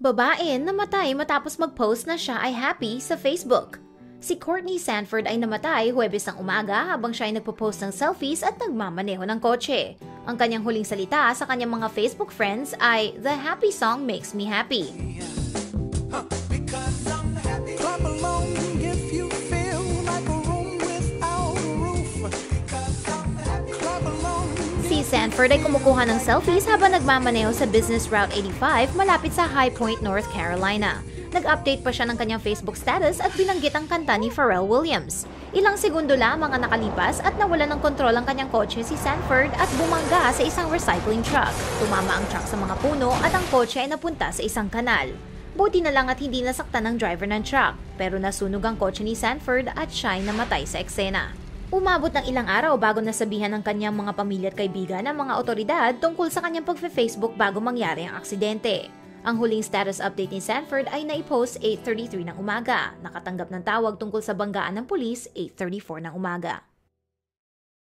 Babae namatay matapos mag-post na siya ay happy sa Facebook. Si Courtney Sanford ay namatay Huwebes ng umaga habang siya ay nagpo-post ng selfies at nagmamaneho ng kotse. Ang kanyang huling salita sa kanyang mga Facebook friends ay, The happy song makes me happy. Because Sanford ay kumukuha ng selfies habang nagmamaneho sa Business Route 85 malapit sa High Point, North Carolina. Nag-update pa siya ng kanyang Facebook status at binanggit ang kanta ni Pharrell Williams. Ilang segundo lamang ang nakalipas at nawala ng kontrol ang kanyang kotse si Sanford at bumangga sa isang recycling truck. Tumama ang truck sa mga puno at ang kotse ay napunta sa isang kanal. Buti na lang at hindi nasaktan ng driver ng truck, pero nasunog ang kotse ni Sanford at siya ay namatay sa eksena. Umabot ng ilang araw bago nasabihan ng kanyang mga pamilya at kaibigan ng mga otoridad tungkol sa kanyang pagfe-Facebook bago mangyari ang aksidente. Ang huling status update ni Sanford ay naipost 8.33 ng umaga. Nakatanggap ng tawag tungkol sa banggaan ng pulis 8.34 ng umaga.